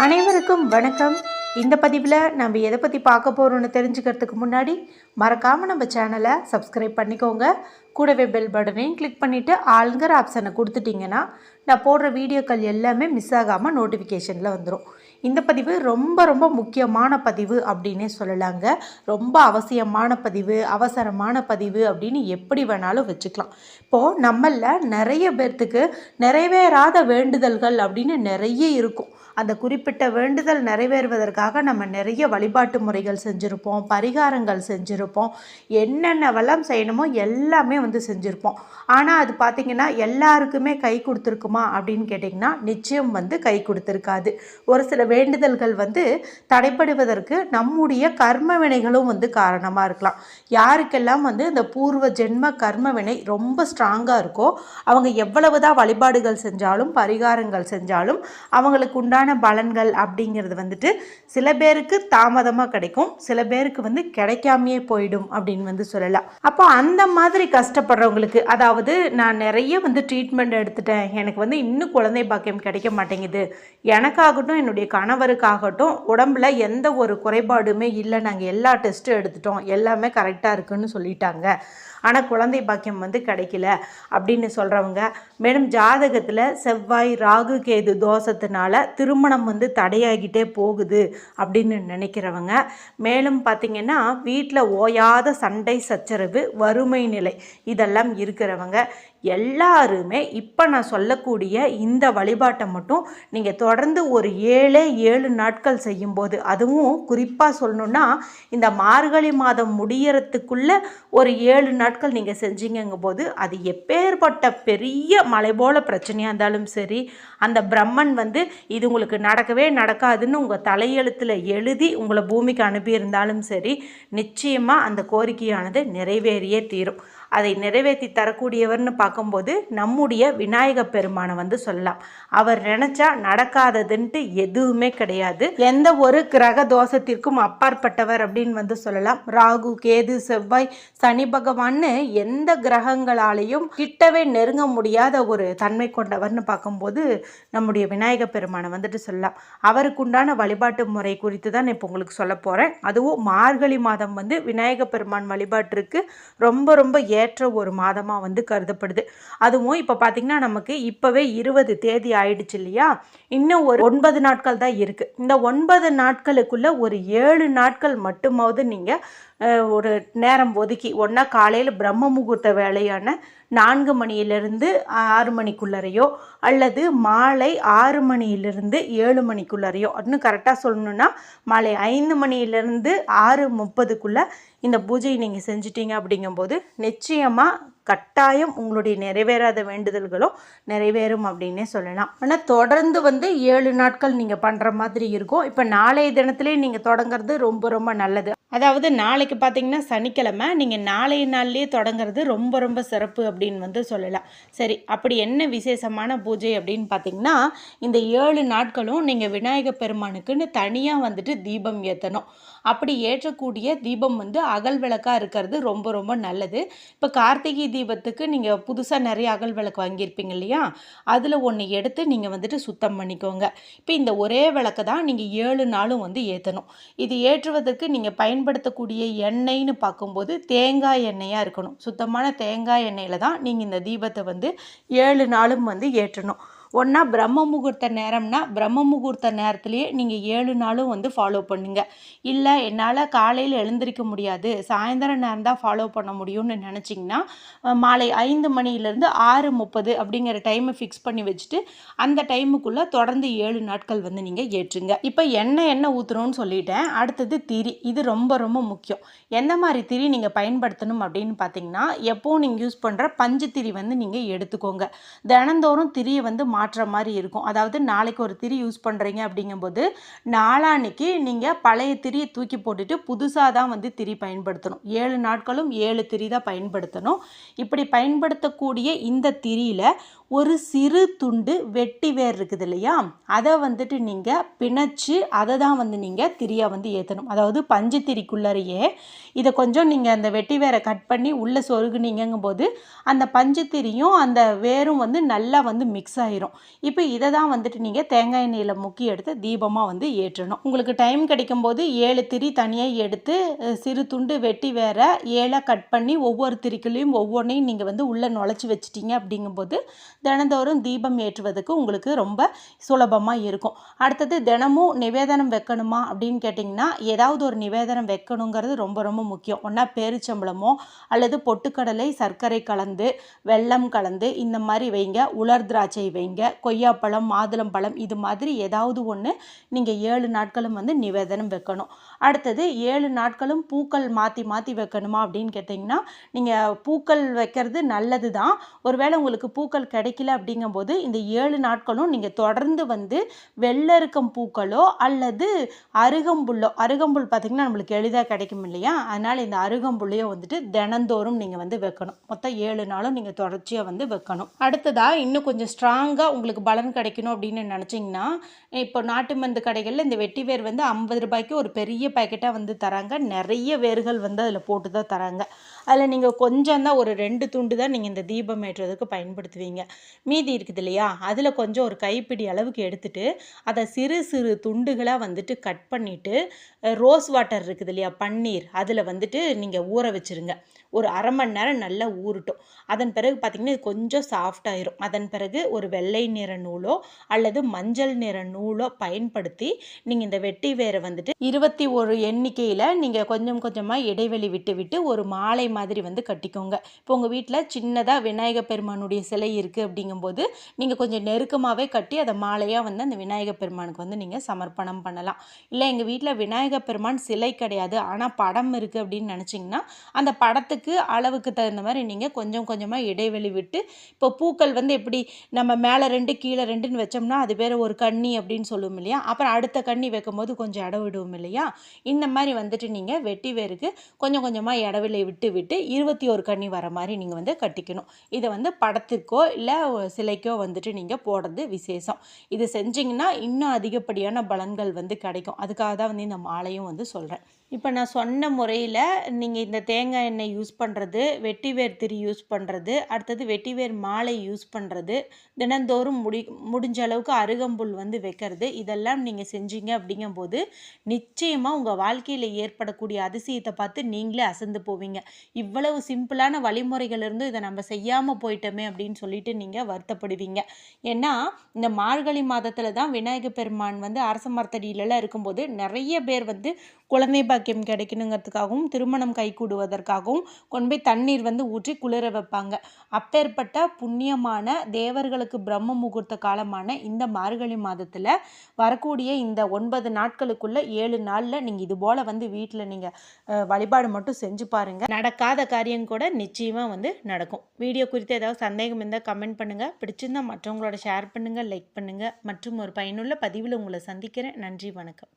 அனைவருக்கும் வணக்கம். இந்த பதிவில் நம்ம எதை பற்றி பார்க்க போகிறோன்னு தெரிஞ்சுக்கிறதுக்கு முன்னாடி மறக்காமல் நம்ம சேனலை சப்ஸ்கிரைப் பண்ணிக்கோங்க. கூடவே பெல் பட்டனையும் கிளிக் பண்ணிவிட்டு ஆளுங்கிற ஆப்ஷனை கொடுத்துட்டிங்கன்னா நான் போடுற வீடியோக்கள் எல்லாமே மிஸ் ஆகாமல் நோட்டிஃபிகேஷனில் வந்துடும் இந்த பதிவு ரொம்ப ரொம்ப முக்கியமான பதிவு அப்படின்னே சொல்லலாங்க. ரொம்ப அவசியமான பதிவு அவசரமான பதிவு அப்படின்னு எப்படி வேணாலும் வச்சுக்கலாம். இப்போது நம்மளில் நிறைய பேர்த்துக்கு நிறைவேறாத வேண்டுதல்கள் அப்படின்னு நிறைய இருக்கும். அந்த குறிப்பிட்ட வேண்டுதல் நிறைவேறுவதற்காக நம்ம நிறைய வழிபாட்டு முறைகள் செஞ்சுருப்போம் பரிகாரங்கள் செஞ்சுருப்போம் என்னென்னவெல்லாம் செய்யணுமோ எல்லாமே வந்து செஞ்சுருப்போம். ஆனால் அது பார்த்திங்கன்னா எல்லாருக்குமே கை கொடுத்துருக்குமா அப்படின்னு கேட்டிங்கன்னா நிச்சயம் வந்து கை கொடுத்துருக்காது. ஒரு சில வேண்டுதல்கள் வந்து தடைப்படுவதற்கு நம்முடைய கர்ம வினைகளும் வந்து காரணமாக இருக்கலாம். யாருக்கெல்லாம் வந்து இந்த பூர்வ ஜென்ம கர்ம வினை ரொம்ப ஸ்ட்ராங்காக இருக்கோ அவங்க எவ்வளவு தான் வழிபாடுகள் செஞ்சாலும் பரிகாரங்கள் செஞ்சாலும் அவங்களுக்கு உண்டான பலன்கள் அப்படிங்கிறது வந்துட்டு சில பேருக்கு தாமதமாக கிடைக்கும். சில பேருக்கு வந்து கிடைக்காமையே போயிடும் அப்படின்னு வந்து சொல்லலாம். அப்போ அந்த மாதிரி கஷ்டப்படுறவங்களுக்கு அதாவது நான் நிறைய வந்து ட்ரீட்மெண்ட் எடுத்துட்டேன். எனக்கு வந்து இன்னும் குழந்தை பாக்கியம் கிடைக்க மாட்டேங்குது. எனக்காகட்டும் என்னுடைய கணவருக்காகட்டும் உடம்புல எந்த ஒரு குறைபாடுமே இல்லை. நாங்கள் எல்லா டெஸ்ட்டும் எடுத்துட்டோம். எல்லாமே கரெக்டாக இருக்குன்னு சொல்லிட்டாங்க. ஆனால் குழந்தை பாக்கியம் வந்து கிடைக்கல அப்படின்னு சொல்கிறவங்க மேலும் ஜாதகத்தில் செவ்வாய் ராகு கேது தோஷத்தினால திருமணம் வந்து தடையாகிட்டே போகுது அப்படின்னு நினைக்கிறவங்க. மேலும் பார்த்திங்கன்னா வீட்டில் ஓயாத சண்டை சச்சரவு வறுமை நிலை இதெல்லாம் இருக்கிறவங்க. எல்லாருமே இப்போ நான் சொல்லக்கூடிய இந்த வழிபாட்டை மட்டும் நீங்கள் தொடர்ந்து ஒரு ஏழே ஏழு நாட்கள் செய்யும்போது அதுவும் குறிப்பாக சொல்லணுன்னா இந்த மார்கழி மாதம் முடியறதுக்குள்ளே ஒரு ஏழு நாட்கள் நீங்கள் செஞ்சீங்கங்கும் போது அது எப்பேற்பட்ட பெரிய மலை போல பிரச்சனையாக இருந்தாலும் சரி அந்த பிரம்மன் வந்து இது உங்களுக்கு நடக்கவே நடக்காதுன்னு உங்கள் தலையெழுத்தில் எழுதி உங்களை பூமிக்கு அனுப்பியிருந்தாலும் சரி நிச்சயமாக அந்த கோரிக்கையானது நிறைவேறியே தீரும். அதை நிறைவேற்றி தரக்கூடியவர்னு பார்க்கும்போது நம்முடைய விநாயக பெருமானை வந்து சொல்லலாம். அவர் நினச்சா நடக்காததுன்ட்டு எதுவுமே கிடையாது. எந்த ஒரு கிரக தோஷத்திற்கும் அப்பாற்பட்டவர் அப்படின்னு வந்து சொல்லலாம். ராகு கேது செவ்வாய் சனி பகவான்னு எந்த கிரகங்களாலையும் கிட்டவே நெருங்க முடியாத ஒரு தன்மை கொண்டவர்னு பார்க்கும்போது நம்முடைய விநாயக பெருமானை வந்துட்டு சொல்லலாம். அவருக்குண்டான வழிபாட்டு முறை குறித்து தான் இப்போ உங்களுக்கு சொல்ல போகிறேன் அதுவும் மார்கழி மாதம் வந்து விநாயக பெருமான் வழிபாட்டிற்கு ரொம்ப ரொம்ப ஏற்ற ஒரு மாதமாக வந்து கருதப்படுது. அதுவும் இப்போ பார்த்திங்கன்னா நமக்கு இப்போவே இருபது தேதி ஆயிடுச்சு இல்லையா? இன்னும் ஒரு ஒன்பது நாட்கள் தான் இருக்குது இந்த ஒன்பது நாட்களுக்குள்ளே ஒரு ஏழு நாட்கள் மட்டுமாவது நீங்கள் ஒரு நேரம் ஒதுக்கி ஒன்றா காலையில் பிரம்ம முகூர்த்த வேலையான நான்கு மணியிலிருந்து ஆறு மணிக்குள்ளரையோ அல்லது மாலை ஆறு மணியிலிருந்து ஏழு மணிக்குள்ளரையோ இன்னும் கரெக்டாக சொல்லணுன்னா மாலை ஐந்து மணியிலிருந்து ஆறு முப்பதுக்குள்ளே இந்த பூஜையை நீங்கள் செஞ்சிட்டீங்க அப்படிங்கும்போது நிச்சயமாக கட்டாயம் உங்களுடைய நிறைவேறாத வேண்டுதல்களும் நிறைவேறும் அப்படின்னே சொல்லலாம். ஆனால் தொடர்ந்து வந்து ஏழு நாட்கள் நீங்கள் பண்ணுற மாதிரி இருக்கும். இப்போ நாளைய தினத்துலேயே நீங்கள் தொடங்குறது ரொம்ப ரொம்ப நல்லது. அதாவது நாளைக்கு பார்த்தீங்கன்னா சனிக்கிழமை நீங்கள் நாளைய நாள்லேயே தொடங்குறது ரொம்ப ரொம்ப சிறப்பு அப்படின்னு அப்படின்னு வந்து சொல்லலாம். சரி அப்படி என்ன விசேஷமான பூஜை அப்படின்னு பார்த்தீங்கன்னா இந்த ஏழு நாட்களும் நீங்கள் விநாயகர் பெருமானுக்குன்னு தனியாக வந்துட்டு தீபம் ஏற்றணும் அப்படி ஏற்றக்கூடிய தீபம் வந்து அகல் விளக்காக இருக்கிறது ரொம்ப ரொம்ப நல்லது. இப்போ கார்த்திகை தீபத்துக்கு நீங்கள் புதுசாக நிறைய அகல் விளக்கு வாங்கியிருப்பீங்க இல்லையா? அதில் ஒன்று எடுத்து நீங்கள் வந்துட்டு சுத்தம் பண்ணிக்கோங்க. இப்போ இந்த ஒரே விளக்கு தான் நீங்கள் ஏழு நாளும் வந்து ஏற்றணும் இது ஏற்றுவதற்கு நீங்கள் பயன்படுத்தக்கூடிய எண்ணெய்னு பார்க்கும்போது தேங்காய் எண்ணெயாக இருக்கணும். சுத்தமான தேங்காய் எண்ணெயில் தான் நீங்கள் இந்த தீபத்தை வந்து ஏழு நாளும் வந்து ஏற்றணும். ஒன்றா பிரம்ம முகூர்த்த நேரம்னா பிரம்ம முகூர்த்த நேரத்துலேயே நீங்கள் ஏழு நாளும் வந்து ஃபாலோ பண்ணுங்கள் இல்லை என்னால் காலையில் எழுந்திருக்க முடியாது. சாயந்தரம் நேரம் தான் ஃபாலோ பண்ண முடியும்னு நினச்சிங்கன்னா மாலை ஐந்து மணிலேருந்து ஆறு முப்பது அப்படிங்கிற டைமை ஃபிக்ஸ் பண்ணி வச்சுட்டு அந்த டைமுக்குள்ளே தொடர்ந்து ஏழு நாட்கள் வந்து நீங்கள் ஏற்றுங்க. இப்போ எண்ணெய் எண்ணெய் ஊற்றுறோன்னு சொல்லிட்டேன். அடுத்தது திரி. இது ரொம்ப ரொம்ப முக்கியம். எந்த மாதிரி திரி நீங்கள் பயன்படுத்தணும் அப்படின்னு பார்த்தீங்கன்னா எப்போவும் நீங்கள் யூஸ் பண்ணுற பஞ்சு திரி வந்து நீங்கள் எடுத்துக்கோங்க. தினந்தோறும் திரியை வந்து மாற்ற மாதிரி இருக்கும். அதாவது நாளைக்கு ஒரு திரி யூஸ் பண்ணுறீங்க அப்படிங்கும்போது நாளான்னைக்கு நீங்கள் பழைய திரியை தூக்கி போட்டுட்டு புதுசாக தான் வந்து திரி பயன்படுத்தணும். ஏழு நாட்களும் ஏழு திரி தான் பயன்படுத்தணும். இப்படி பயன்படுத்தக்கூடிய இந்த திரியில் ஒரு சிறு துண்டு வெட்டி வேர் இருக்குது இல்லையா? அதை வந்துட்டு நீங்கள் பிணைச்சு அதை தான் வந்து நீங்கள் திரியாக வந்து ஏற்றணும் அதாவது பஞ்சு திரிக்குள்ளறையே இதை கொஞ்சம் நீங்கள் அந்த வெட்டி வேரை கட் பண்ணி உள்ளே சொருகுனீங்கங்கும் போது அந்த பஞ்சு திரியும் அந்த வேரும் வந்து நல்லா வந்து மிக்ஸ் ஆயிரும். இப்போ இதை தான் வந்துட்டு நீங்கள் தேங்காய் எண்ணெயில் முக்கி எடுத்து தீபமாக வந்து ஏற்றணும். உங்களுக்கு டைம் கிடைக்கும்போது ஏழு திரி தனியாக எடுத்து சிறு துண்டு வெட்டி வேற ஏழாக கட் பண்ணி ஒவ்வொரு திரிக்குள்ளேயும் ஒவ்வொன்றையும் நீங்கள் வந்து உள்ளே நுழைச்சி வச்சிட்டீங்க அப்படிங்கும்போது தினந்தோறும் தீபம் ஏற்றுவதற்கு உங்களுக்கு ரொம்ப சுலபமாக இருக்கும். அடுத்தது தினமும் நிவேதனம் வைக்கணுமா அப்படின்னு கேட்டிங்கன்னா ஏதாவது ஒரு நிவேதனம் வைக்கணுங்கிறது ரொம்ப ரொம்ப முக்கியம். ஒன்றா பேரிச்சம்பளமோ அல்லது பொட்டுக்கடலை சர்க்கரை கலந்து வெல்லம் கலந்து இந்த மாதிரி வைங்க. உலர் திராட்சை வைங்க. கொய்யாப்பழம் மாதுளம்பழம் இது மாதிரி ஏதாவது ஒன்று நீங்கள் ஏழு நாட்களும் வந்து நிவேதனம் வைக்கணும். அடுத்தது ஏழு நாட்களும் பூக்கள் மாற்றி மாற்றி வைக்கணுமா அப்படின்னு கேட்டிங்கன்னா நீங்கள் பூக்கள் வைக்கிறது நல்லது தான் ஒருவேளை உங்களுக்கு பூக்கள் கிடைக்கல அப்படிங்கும்போது இந்த ஏழு நாட்களும் நீங்கள் தொடர்ந்து வந்து வெள்ளருக்கம் பூக்களோ அல்லது அருகம்புல்லோ அருகம்புல் பார்த்திங்கன்னா நம்மளுக்கு எளிதாக கிடைக்கும் இல்லையா? அதனால் இந்த அருகம்புல்லையோ வந்துட்டு தினந்தோறும் நீங்கள் வந்து வைக்கணும். மொத்தம் ஏழு நாளும் நீங்கள் தொடர்ச்சியாக வந்து வைக்கணும். அடுத்ததாக இன்னும் கொஞ்சம் ஸ்ட்ராங்காக உங்களுக்கு பலன் கிடைக்கணும் அப்படின்னு நினச்சிங்கன்னா இப்போ நாட்டு மருந்து கடைகளில் இந்த வெட்டி வேர் வந்து ஐம்பது ரூபாய்க்கு ஒரு பெரிய பேக்கெட்டாக வந்து தராங்க. நிறைய வேர்கள் வந்து அதில் போட்டு தான் தராங்க. அதில் நீங்கள் கொஞ்சம் தான் ஒரு ரெண்டு துண்டு தான் நீங்கள் இந்த தீபம் ஏற்றுறதுக்கு பயன்படுத்துவீங்க. மீதி இருக்குது இல்லையா? அதில் கொஞ்சம் ஒரு கைப்பிடி அளவுக்கு எடுத்துட்டு அதை சிறு சிறு துண்டுகளாக வந்துட்டு கட் பண்ணிவிட்டு ரோஸ் வாட்டர் இருக்குது இல்லையா? பன்னீர். அதில் வந்துட்டு நீங்கள் ஊற வச்சுருங்க. ஒரு அரை மணி நேரம் நல்லா ஊறட்டும். அதன் பிறகு பார்த்திங்கன்னா இது கொஞ்சம் சாஃப்டாயிரும் அதன் பிறகு ஒரு வெள்ளை நிற நூலோ அல்லது மஞ்சள் நிற நூலோ பயன்படுத்தி நீங்கள் இந்த வெட்டி வேரை வந்துட்டு இருபத்தி ஒரு எண்ணிக்கையில் நீங்கள் கொஞ்சம் கொஞ்சமாக இடைவெளி விட்டு விட்டு ஒரு மாலை மாதிரி வந்து கட்டிக்கோங்க. இப்போ உங்கள் வீட்டில் சின்னதாக விநாயகர் பெருமானுடைய சிலை இருக்குது அப்படிங்கும்போது நீங்கள் கொஞ்சம் நெருக்கமாகவே கட்டி அதை மாலையாக வந்து அந்த விநாயகர் பெருமானுக்கு வந்து நீங்கள் சமர்ப்பணம் பண்ணலாம். இல்லை எங்கள் வீட்டில் விநாயகர் பெருமான் சிலை கிடையாது. ஆனால் படம் இருக்குது அப்படின்னு நினச்சிங்கன்னா அந்த படத்துக்கு அளவுக்கு தகுந்த மாதிரி நீங்கள் கொஞ்சம் கொஞ்சமாக இடைவெளி விட்டு இப்போ பூக்கள் வந்து எப்படி நம்ம மேலே ரெண்டு கீழே ரெண்டுன்னு வச்சோம்னா அது பேர் ஒரு கண்ணி அப்படின்னு சொல்லுவோம் இல்லையா? அப்புறம் அடுத்த கண்ணி வைக்கும்போது கொஞ்சம் இடம் விடுவோம் இல்லையா? இந்த மாதிரி வந்துட்டு நீங்கள் வெட்டி வேருக்கு கொஞ்சம் கொஞ்சமாக இடவெளி விட்டு விட்டு இருபத்தி ஒரு கன்னி வர மாதிரி நீங்கள் வந்து கட்டிக்கணும். இதை வந்து படத்துக்கோ இல்லை சிலைக்கோ வந்துட்டு நீங்கள் போடுறது விசேஷம். இது செஞ்சிங்கன்னா இன்னும் அதிகப்படியான பலன்கள் வந்து கிடைக்கும். அதுக்காக தான் வந்து இந்த மாலையும் வந்து சொல்கிறேன் இப்போ நான் சொன்ன முறையில் நீங்கள் இந்த தேங்காய் எண்ணெய் யூஸ் பண்ணுறது வெட்டிவேர் திரி யூஸ் பண்ணுறது அடுத்தது வெட்டிவேர் மாலை யூஸ் பண்ணுறது தினந்தோறும் முடி முடிஞ்ச அளவுக்கு அருகம்புல் வந்து வைக்கிறது இதெல்லாம் நீங்கள் செஞ்சீங்க அப்படிங்கும்போது நிச்சயமாக உங்கள் வாழ்க்கையில் ஏற்படக்கூடிய அதிசயத்தை பார்த்து நீங்களே அசந்து போவீங்க. இவ்வளவு சிம்பிளான வழிமுறைகள் இருந்தும் இதை நம்ம செய்யாமல் போயிட்டோமே அப்படின்னு சொல்லிட்டு நீங்கள் வருத்தப்படுவீங்க. ஏன்னா இந்த மார்கழி மாதத்தில் தான் விநாயகர் பெருமான் வந்து அரச மரத்தடியிலலாம் இருக்கும்போது நிறைய பேர் வந்து குழந்தை பாக்கியம் கிடைக்கணுங்கிறதுக்காகவும் திருமணம் கைகூடுவதற்காகவும் கொண்டு போய் தண்ணீர் வந்து ஊற்றி குளிர வைப்பாங்க. அப்பேற்பட்ட புண்ணியமான தேவர்களுக்கு பிரம்ம முகூர்த்த காலமான இந்த மார்கழி மாதத்தில் வரக்கூடிய இந்த ஒன்பது நாட்களுக்குள்ள ஏழு நாளில் நீங்கள் இது போல் வந்து வீட்டில் நீங்கள் வழிபாடு மட்டும் செஞ்சு பாருங்கள் நடக்காத காரியம் கூட நிச்சயமாக வந்து நடக்கும். வீடியோ குறித்து ஏதாவது சந்தேகம் இருந்தால் கமெண்ட் பண்ணுங்கள் பிடிச்சிருந்தா மற்றவங்களோட ஷேர் பண்ணுங்கள் லைக் பண்ணுங்கள் மற்றும் ஒரு பயனுள்ள பதிவில் உங்களை சந்திக்கிறேன். நன்றி வணக்கம்.